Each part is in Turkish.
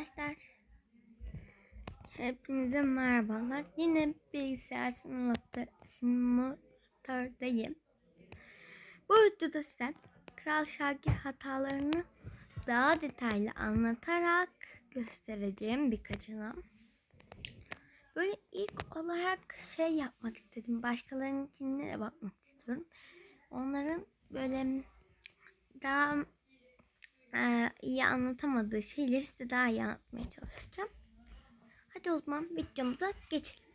arkadaşlar. Hepinize merhabalar. Yine bilgisayar simülatör, simülatördeyim. Bu videoda size Kral Şakir hatalarını daha detaylı anlatarak göstereceğim birkaçını. Böyle ilk olarak şey yapmak istedim. Başkalarınınkine de bakmak istiyorum. Onların böyle daha e, iyi anlatamadığı şeyleri size daha iyi anlatmaya çalışacağım. Hadi o zaman videomuza geçelim.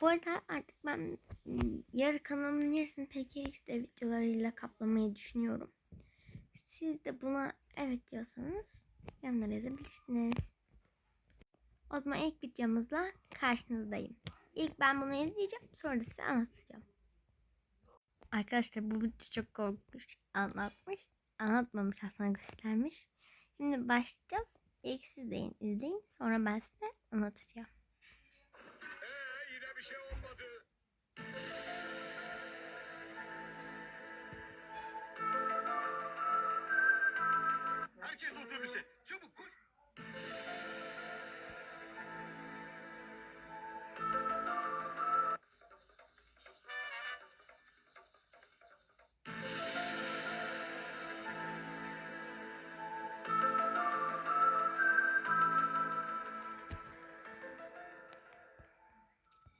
Bu arada artık ben m, yarı kanalımın yarısını PKX'de videolarıyla kaplamayı düşünüyorum. Siz de buna evet diyorsanız yorumlara yazabilirsiniz. O zaman ilk videomuzla karşınızdayım. İlk ben bunu izleyeceğim sonra da size anlatacağım. Arkadaşlar bu video çok korkmuş anlatmış. Anlatmamış aslında göstermiş. Şimdi başlayacağız. İlk siz de izleyin. Sonra ben size anlatacağım. Ee, yine bir şey olmadı.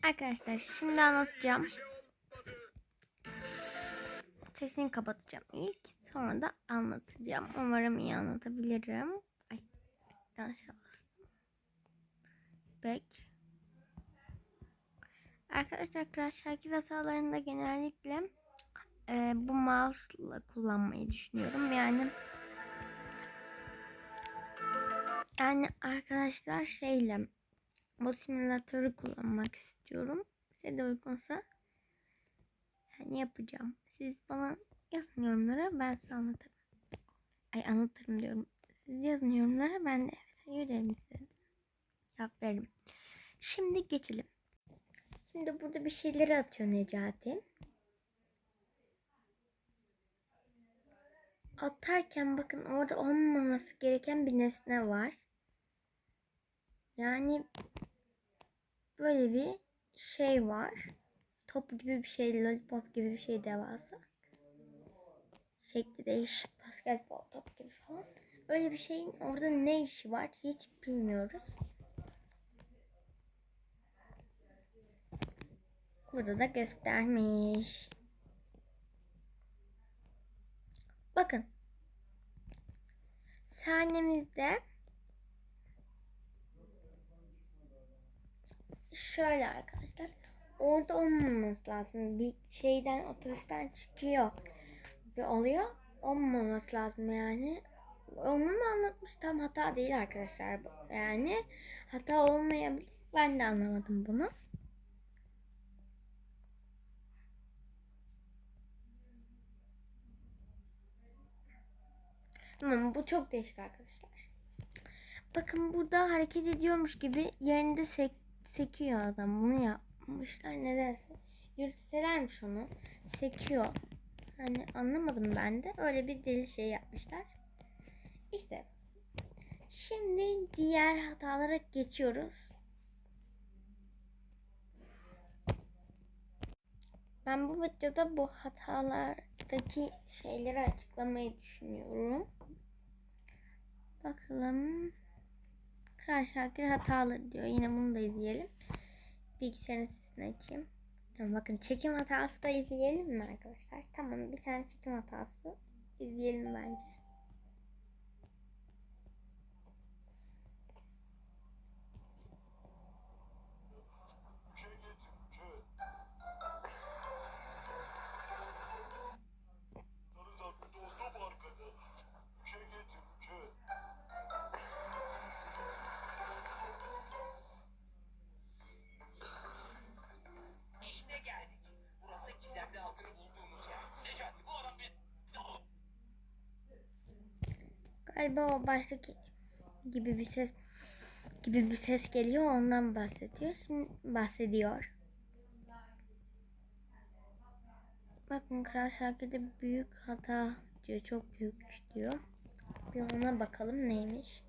Arkadaşlar şimdi anlatacağım. Sesini kapatacağım ilk. Sonra da anlatacağım. Umarım iyi anlatabilirim. Ay yanlış bastım. Bek. Arkadaşlar Crash Şakir hatalarında genellikle e, bu mouse'la kullanmayı düşünüyorum. Yani yani arkadaşlar şeyle bu simülatörü kullanmak istiyorum. Size de uygunsa yani yapacağım. Siz bana yazın yorumlara ben size anlatırım. Ay anlatırım diyorum. Siz yazın yorumlara ben de evet yüreğim size cevap veririm. Şimdi geçelim. Şimdi burada bir şeyleri atıyor Necati. Atarken bakın orada olmaması gereken bir nesne var. Yani böyle bir şey var. Top gibi bir şey, lollipop gibi bir şey devasa. Şekli değişik basketbol top gibi falan. Öyle bir şeyin orada ne işi var hiç bilmiyoruz. Burada da göstermiş. Bakın. Sahnemizde şöyle arkadaşlar. Orada olmaması lazım. Bir şeyden otobüsten çıkıyor. Bir oluyor. Olmaması lazım yani. Onu mu anlatmış? Tam hata değil arkadaşlar. Yani hata olmayabilir. Ben de anlamadım bunu. Ama bu çok değişik arkadaşlar. Bakın burada hareket ediyormuş gibi yerinde sek sekiyor adam. Bunu yapmışlar nedense. Yürütselermiş onu. Sekiyor. Hani anlamadım ben de. Öyle bir deli şey yapmışlar. İşte. Şimdi diğer hatalara geçiyoruz. Ben bu videoda bu hatalardaki şeyleri açıklamayı düşünüyorum. Bakalım. Kral Şakir hataları diyor. Yine bunu da izleyelim. Bilgisayarın sesini açayım. Tamam, bakın çekim hatası da izleyelim mi arkadaşlar? Tamam bir tane çekim hatası izleyelim bence. Galiba o baştaki gibi bir ses gibi bir ses geliyor ondan bahsediyor. Şimdi bahsediyor. Bakın Kral Şakir'de büyük hata diyor. Çok büyük diyor. Bir ona bakalım neymiş.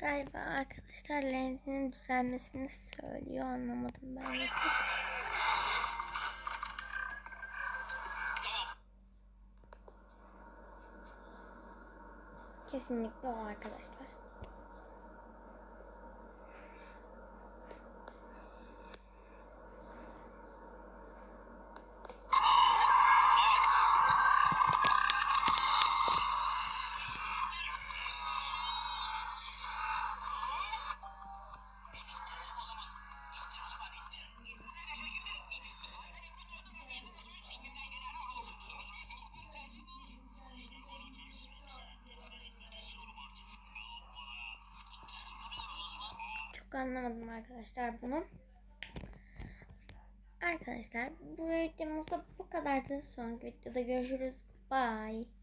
Galiba arkadaşlar lensinin düzelmesini söylüyor. Anlamadım ben de. Kesinlikle o arkadaşlar. Çok anlamadım arkadaşlar bunu. Arkadaşlar bu videomuzda bu kadardı. Sonraki videoda görüşürüz. Bye.